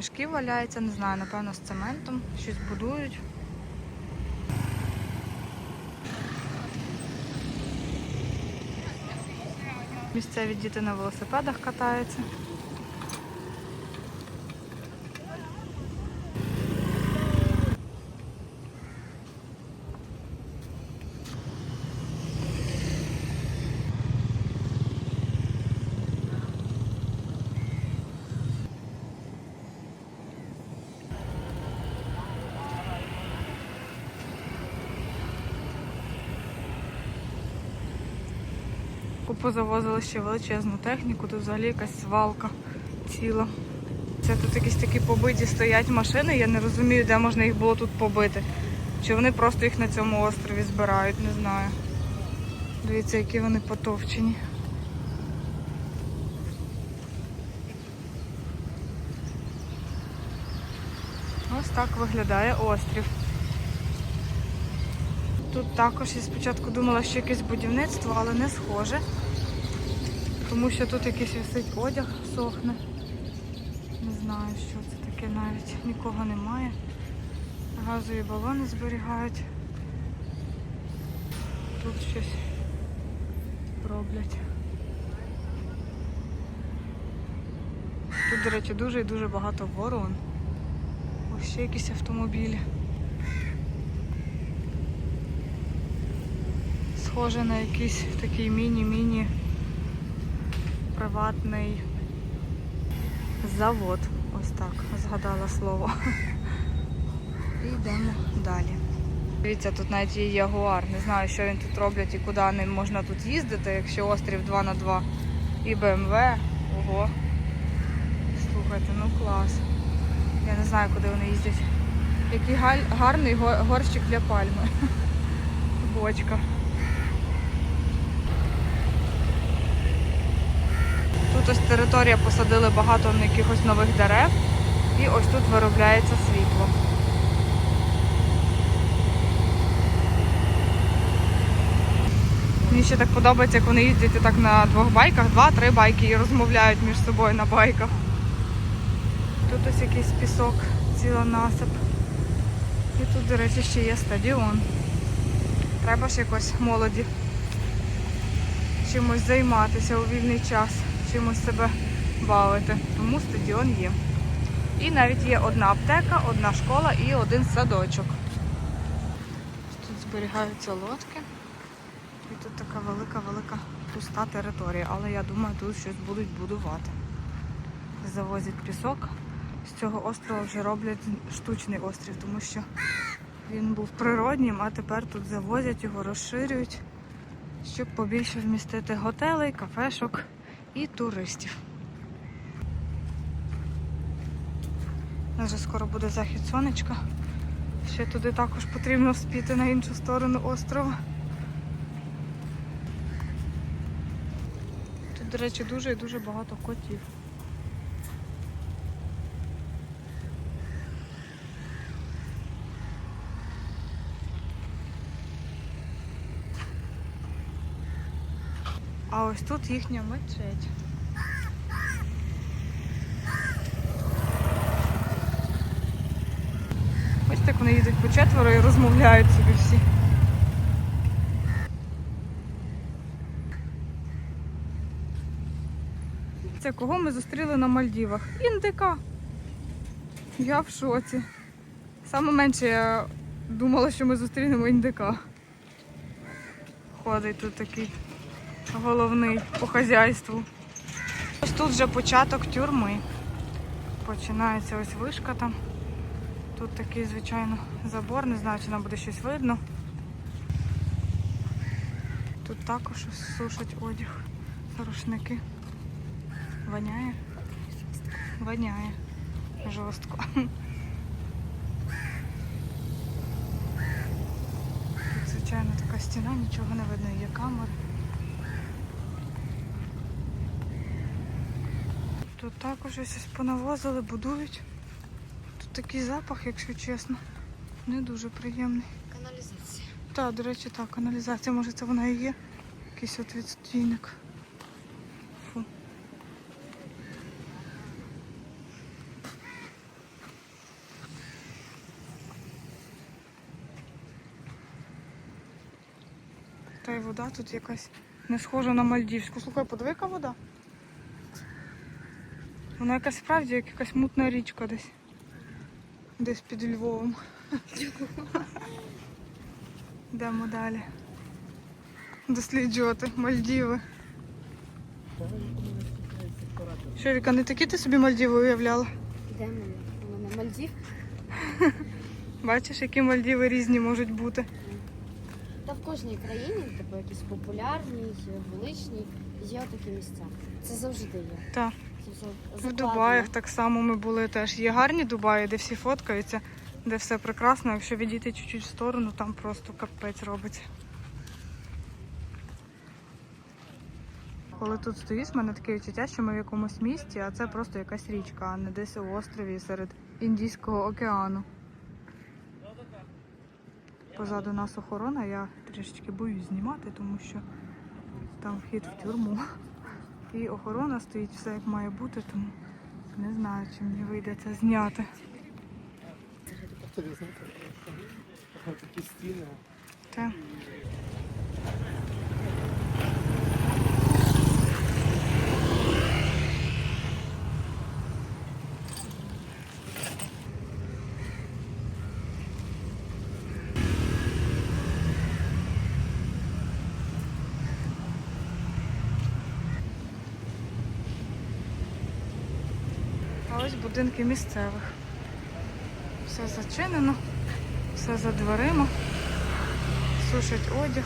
мішків валяється, не знаю, напевно, з цементом, щось будують. Місцеві діти на велосипедах катаються. Купу завозили ще величезну техніку, тут взагалі якась свалка ціла. Це тут якісь такі побиті стоять машини, я не розумію, де можна їх було тут побити. Чи вони просто їх на цьому острові збирають, не знаю. Дивіться, які вони потовчені. Ось так виглядає острів. Тут також я спочатку думала, що якесь будівництво, але не схоже. Тому що тут якийсь висить одяг, сохне. Не знаю, що це таке навіть. Нікого немає. Газові балони зберігають. Тут щось роблять. Тут, до речі, дуже і дуже багато ворон. Ось ще якісь автомобілі. Схоже на якийсь такий міні-міні приватний завод. Ось так, згадала слово. І йдемо далі. Дивіться, тут навіть є ягуар. Не знаю, що він тут роблять і куди ним можна тут їздити, якщо острів 2 на 2 І БМВ. Ого. Слухайте, ну клас. Я не знаю, куди вони їздять. Який гарний горщик для пальми. Бочка. Тут ось територія посадили багато якихось нових дерев. І ось тут виробляється світло. Мені ще так подобається, як вони їздять так на двох байках, два-три байки і розмовляють між собою на байках. Тут ось якийсь пісок, ціла насип. І тут, до речі, ще є стадіон. Треба ж якось молоді чимось займатися у вільний час, чимось себе бавити. Тому стадіон є. І навіть є одна аптека, одна школа і один садочок. Тут зберігаються лодки. І тут така велика-велика пуста територія. Але я думаю, тут щось будуть будувати. Завозять пісок. З цього острова вже роблять штучний острів, тому що він був природнім, а тепер тут завозять його, розширюють, щоб побільше вмістити готелей, кафешок і туристів. У вже скоро буде захід сонечка. Ще туди також потрібно вспіти на іншу сторону острова. Тут, до речі, дуже і дуже багато котів. А ось тут їхня мечеть. Ось так вони їдуть по четверо і розмовляють собі всі. Це кого ми зустріли на Мальдівах? Індика. Я в шоці. Саме менше я думала, що ми зустрінемо індика. Ходить тут такий головний по хазяйству. Ось тут вже початок тюрми. Починається ось вишка там. Тут такий, звичайно, забор, не знаю, чи нам буде щось видно. Тут також сушать одяг, рушники. Воняє? Воняє. Жорстко. Тут, звичайно, така стіна, нічого не видно, є камери. Ну, тут також щось понавозили, будують. Тут такий запах, якщо чесно, не дуже приємний. Каналізація. Так, до речі, так, каналізація, може це вона і є. Якийсь от відстійник. Та й вода тут якась не схожа на Мальдівську. Слухай, подивика вода. Вона якась справді як якась мутна річка десь. Десь під Львовом. Йдемо далі. Досліджувати Мальдіви. Що, Віка, не такі ти собі Мальдіви уявляла? Де мене? У мене Мальдів. Бачиш, які Мальдіви різні можуть бути. Та в кожній країні, типу якісь популярні, величні, є такі місця. Це завжди є. Так. В. Дубаях так само ми були теж. Є гарні Дубаї, де всі фоткаються, де все прекрасно. Якщо відійти чуть-чуть в сторону, там просто капець робиться. Коли тут стоїш, в мене таке відчуття, що ми в якомусь місті, а це просто якась річка, а не десь у острові серед Індійського океану. Позаду нас охорона, я трішечки боюсь знімати, тому що там вхід в тюрму. І охорона стоїть все як має бути, тому не знаю, чи мені вийде це зняти. Такі стіни. Те. А ось будинки місцевих. Все зачинено, все за дверима, сушать одяг.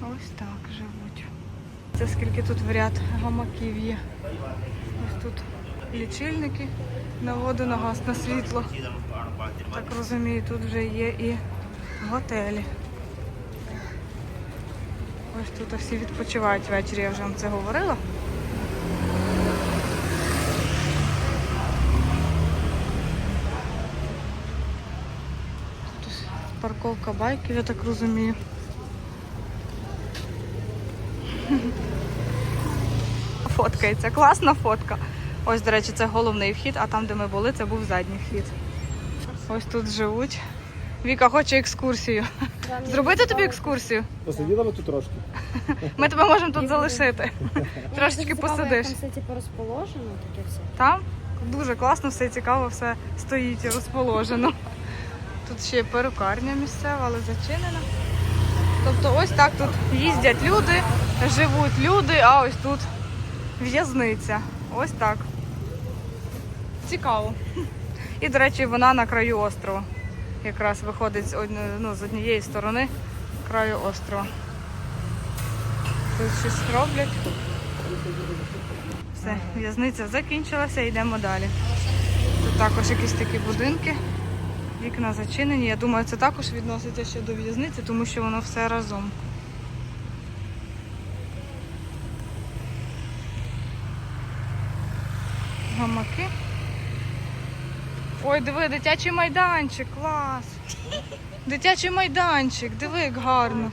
Ось так живуть. Це скільки тут в ряд гамаків є. Ось тут лічильники на воду, на газ, на світло. Так розумію, тут вже є і готелі. Ось тут всі відпочивають ввечері, я вже вам це говорила. Тут ось парковка байків, я так розумію. Фоткається, класна фотка. Ось, до речі, це головний вхід, а там, де ми були, це був задній вхід. Ось тут живуть. Віка хоче екскурсію. Зробити тобі екскурсію? Посиділа ми тут трошки. Ми тебе можемо тут залишити. Трошечки посидиш. Там все типу розположено, таке все. Там дуже класно, все цікаво, все стоїть і розположено. Тут ще є перукарня місцева, але зачинена. Тобто ось так тут їздять люди, живуть люди, а ось тут в'язниця. Ось так. Цікаво. І, до речі, вона на краю острова. Якраз виходить ну, з однієї сторони краю острова. Тут щось роблять. Все, в'язниця закінчилася, йдемо далі. Тут також якісь такі будинки, вікна зачинені. Я думаю, це також відноситься ще до в'язниці, тому що воно все разом. Гамаки. Ой, диви, дитячий майданчик, клас. Дитячий майданчик, диви, як гарно.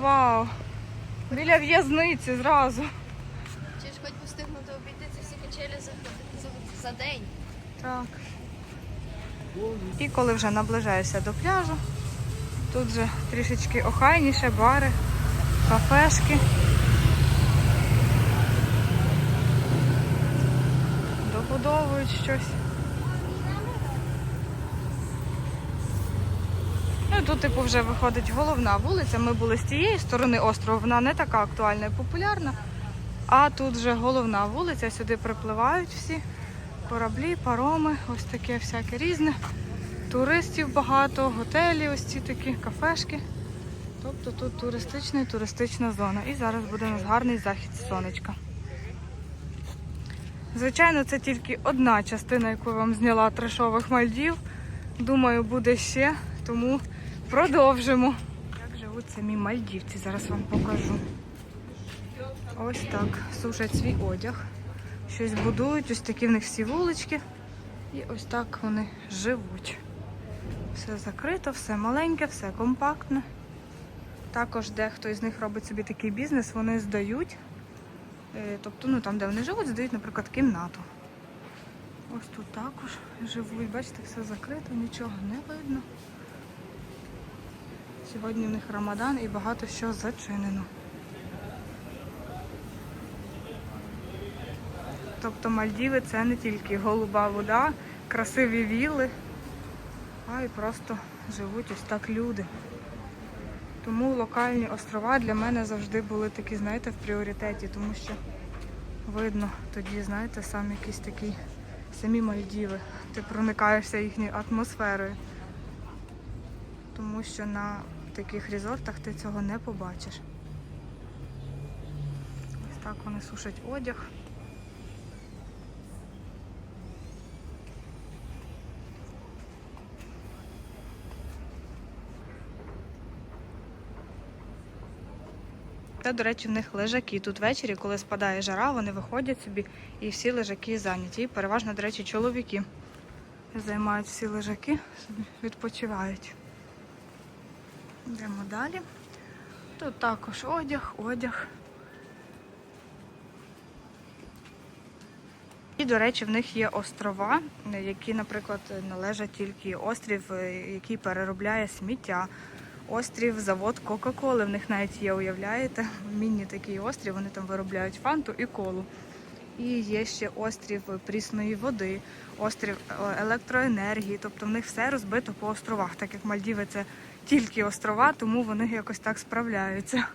Вау. Біля в'язниці зразу. Чи ж хоч встигнути обійти ці всі качелі за, за, за день? Так. І коли вже наближаюся до пляжу, тут вже трішечки охайніше, бари, кафешки. Добудовують щось. Ну і тут, типу, вже виходить головна вулиця. Ми були з тієї сторони острова, вона не така актуальна і популярна. А тут вже головна вулиця, сюди припливають всі кораблі, пароми, ось таке всяке різне. Туристів багато, готелі, ось ці такі кафешки. Тобто тут туристична і туристична зона. І зараз буде у нас гарний захід сонечка. Звичайно, це тільки одна частина, яку вам зняла трешових Мальдів. Думаю, буде ще, тому продовжимо. Як живуть самі мальдівці, зараз вам покажу. Ось так сушать свій одяг. Щось будують, ось такі в них всі вулички. І ось так вони живуть. Все закрито, все маленьке, все компактне. Також дехто із них робить собі такий бізнес, вони здають. Е, Тобто, ну там, де вони живуть, здають, наприклад, кімнату. Ось тут також живуть. Бачите, все закрито, нічого не видно. Сьогодні в них Рамадан і багато що зачинено. Тобто Мальдіви це не тільки голуба вода, красиві вілли, а й просто живуть ось так люди. Тому локальні острова для мене завжди були такі, знаєте, в пріоритеті, тому що видно тоді, знаєте, сам якийсь такий самі Мальдіви. Ти проникаєшся їхньою атмосферою. Тому що на таких резортах ти цього не побачиш. Ось так вони сушать одяг. Та, до речі, в них лежаки. Тут ввечері, коли спадає жара, вони виходять собі і всі лежаки зайняті. І переважно, до речі, чоловіки займають всі лежаки, відпочивають. Йдемо далі. Тут також одяг, одяг. І, до речі, в них є острова, які, наприклад, належать тільки острів, який переробляє сміття. Острів, завод Кока-Коли. В них навіть є, уявляєте? Міні такий острів, вони там виробляють фанту і колу. І є ще острів прісної води, острів е, електроенергії. Тобто в них все розбито по островах, так як Мальдіви це тільки острова, тому вони якось так справляються.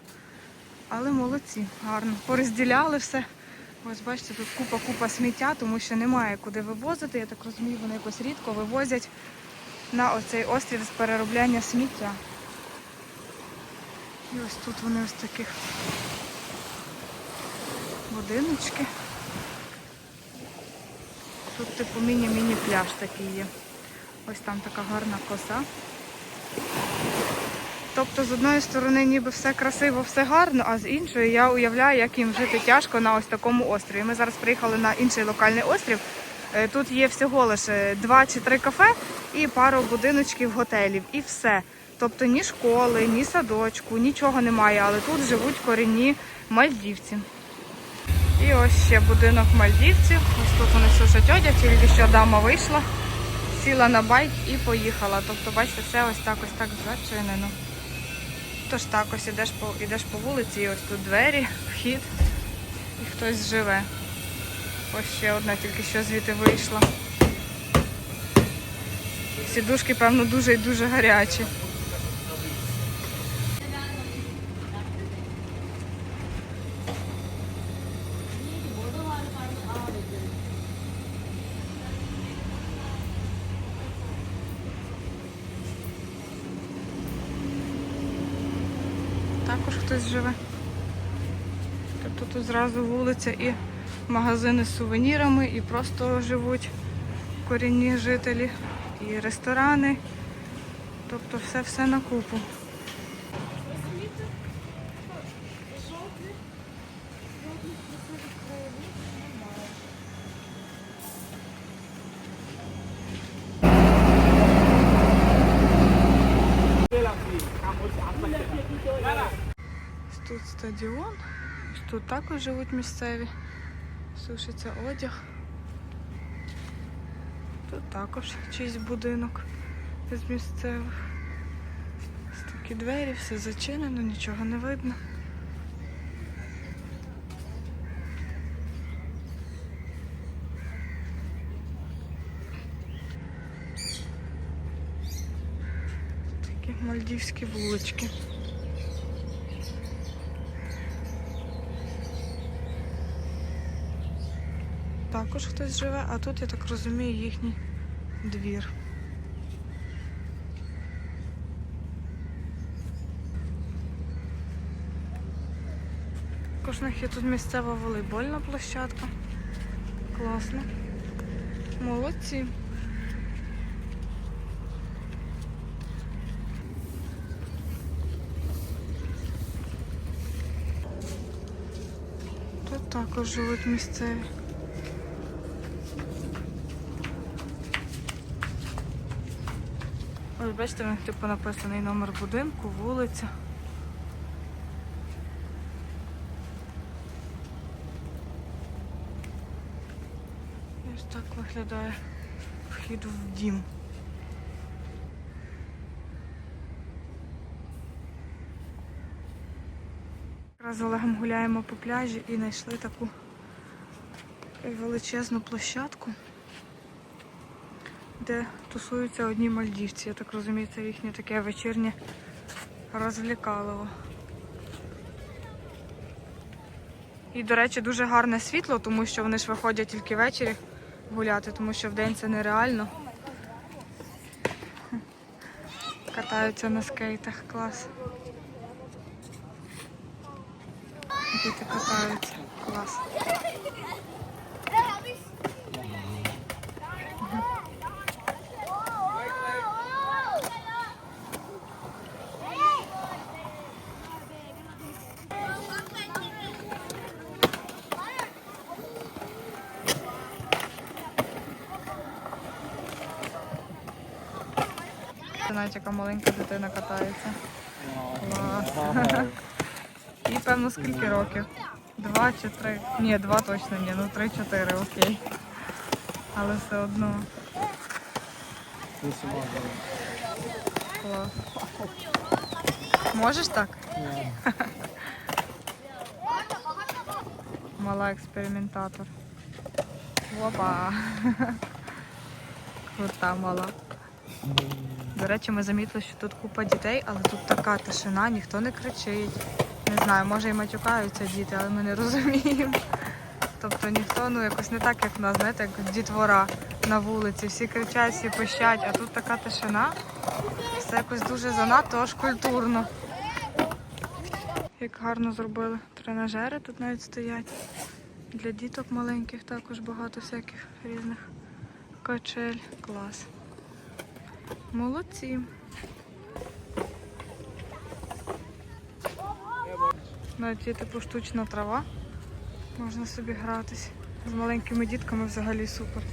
Але молодці, гарно. Порозділяли все. Ось бачите, тут купа-купа сміття, тому що немає куди вивозити. Я так розумію, вони якось рідко вивозять на оцей острів з переробляння сміття. І ось тут вони ось таких будиночки. Тут типу міні-міні пляж такий є. Ось там така гарна коса. Тобто, з одної сторони, ніби все красиво, все гарно, а з іншої я уявляю, як їм жити тяжко на ось такому острові. Ми зараз приїхали на інший локальний острів. Е, Тут є всього лише два чи три кафе і пару будиночків готелів. І все. Тобто ні школи, ні садочку, нічого немає, але тут живуть корінні мальдівці. І ось ще будинок мальдівців. Ось тут вони сушать одяг, тільки що дама вийшла, сіла на байк і поїхала. Тобто, бачите, все ось так ось так зачинено. Тож так ось ідеш по, ідеш по вулиці, і ось тут двері, вхід, і хтось живе. Ось ще одна тільки що звідти вийшла. Сідушки, певно, дуже і дуже гарячі. Також хтось живе. Тобто тут зразу вулиця і магазини з сувенірами, і просто живуть корінні жителі, і ресторани. Тобто все-все на купу. Ось Тут стадіон, тут також живуть місцеві, сушиться одяг. Тут також чийсь будинок з місцевих. Такі двері, все зачинено, нічого не видно. Такі мальдівські вулички. Також хтось живе, а тут, я так розумію, їхній двір. Також них є тут місцева волейбольна площадка. Класно. Молодці. Тут також живуть місцеві. бачите, типу написаний номер будинку, вулиця. Ось так виглядає вхід в дім. Раз з Олегом гуляємо по пляжі і знайшли таку величезну площадку де тусуються одні мальдівці. Я так розумію, це їхнє таке вечірнє розвлікалово. І, до речі, дуже гарне світло, тому що вони ж виходять тільки ввечері гуляти, тому що вдень це нереально. Катаються на скейтах, клас. Діти катаються, клас. Це навіть яка маленька дитина катається. Клас. І певно скільки років? Два чи три? Ні, два точно ні, ну три-чотири, окей. Але все одно клас. Можеш так? Мала експериментатор. Опа. Крута мала. До речі, ми замітили, що тут купа дітей, але тут така тишина, ніхто не кричить. Не знаю, може і матюкаються діти, але ми не розуміємо. Тобто ніхто ну якось не так, як в нас, знаєте, як дітвора на вулиці. Всі кричать, всі пищать, а тут така тишина. Все якось дуже занадто аж культурно. Як гарно зробили тренажери, тут навіть стоять. Для діток маленьких також багато всяких різних качель. Клас. Молодці. Навіть є типу штучна трава. Можна собі гратись. З маленькими дітками взагалі супер.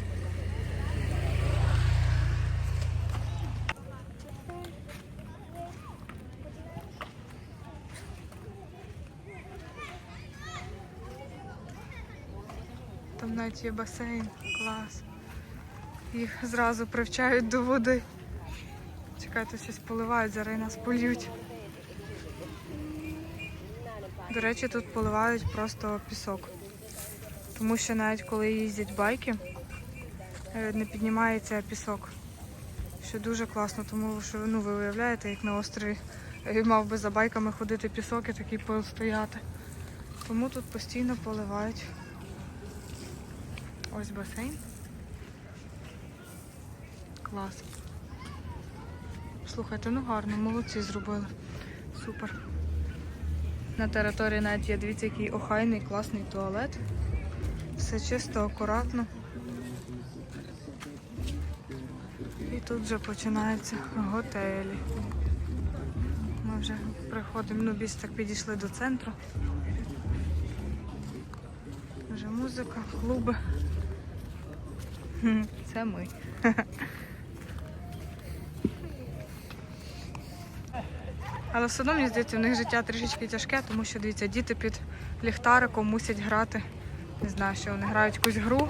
Там навіть є басейн, клас. Їх зразу привчають до води. Чекайте, щось поливають, зараз нас польють. До речі, тут поливають просто пісок. Тому що навіть коли їздять байки, е, не піднімається пісок. Що дуже класно, тому що ну, ви уявляєте, як на острові е, мав би за байками ходити пісок і такий пил стояти. Тому тут постійно поливають. Ось басейн. Клас. Слухайте, ну гарно, молодці зробили. Супер. На території навіть є, дивіться, який охайний, класний туалет. Все чисто, акуратно. І тут вже починаються готелі. Ми вже приходимо, ну більш так підійшли до центру. Вже музика, клуби. Це ми. Але все одно мені здається, в них життя трішечки тяжке, тому що дивіться, діти під ліхтариком мусять грати. Не знаю, що вони грають якусь гру,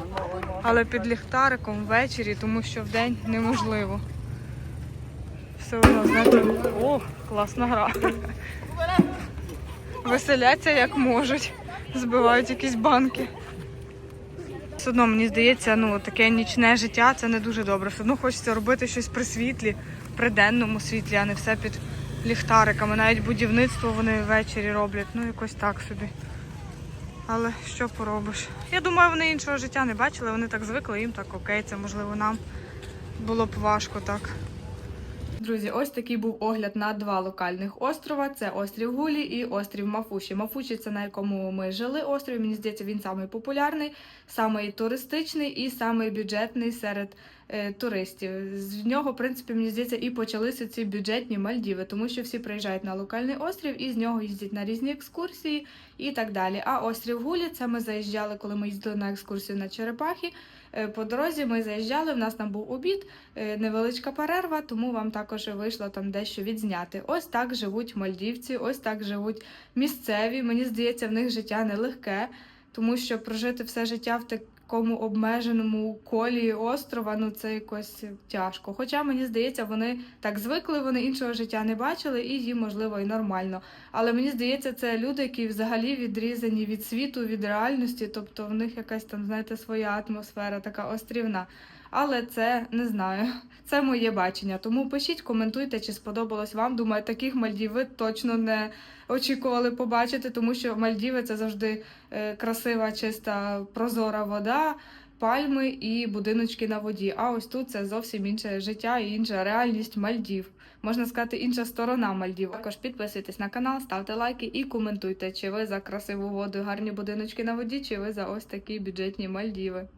але під ліхтариком ввечері, тому що вдень неможливо. Все одно, знаєте, о, класна гра. Веселяться як можуть, збивають якісь банки. Все одно мені здається, ну таке нічне життя це не дуже добре. Все одно хочеться робити щось при світлі, при денному світлі, а не все під ліхтариками. Навіть будівництво вони ввечері роблять. Ну якось так собі. Але що поробиш? Я думаю, вони іншого життя не бачили, вони так звикли, їм так окей, це можливо нам було б важко так. Друзі, ось такий був огляд на два локальних острова: це острів Гулі і острів Мафуші. Мафуші це на якому ми жили острів. Мені здається, він самий популярний, самий туристичний і самий бюджетний серед е, туристів. З нього, в принципі, мені здається, і почалися ці бюджетні Мальдіви, тому що всі приїжджають на локальний острів і з нього їздять на різні екскурсії і так далі. А острів Гулі це ми заїжджали, коли ми їздили на екскурсію на Черепахи. Е, По дорозі ми заїжджали, в нас там був обід, е, невеличка перерва, тому вам також вийшло там дещо відзняти. Ось так живуть мальдівці, ось так живуть місцеві. Мені здається, в них життя нелегке, тому що прожити все життя в так- такому обмеженому колі острова, ну це якось тяжко. Хоча мені здається, вони так звикли, вони іншого життя не бачили, і їм можливо і нормально. Але мені здається, це люди, які взагалі відрізані від світу, від реальності, тобто в них якась там, знаєте, своя атмосфера, така острівна. Але це не знаю, це моє бачення. Тому пишіть, коментуйте, чи сподобалось вам. Думаю, таких Мальдів ви точно не очікували побачити, тому що Мальдіви це завжди е, красива, чиста, прозора вода, пальми і будиночки на воді. А ось тут це зовсім інше життя і інша реальність Мальдів. Можна сказати, інша сторона Мальдів. Також підписуйтесь на канал, ставте лайки і коментуйте, чи ви за красиву воду, гарні будиночки на воді, чи ви за ось такі бюджетні Мальдіви.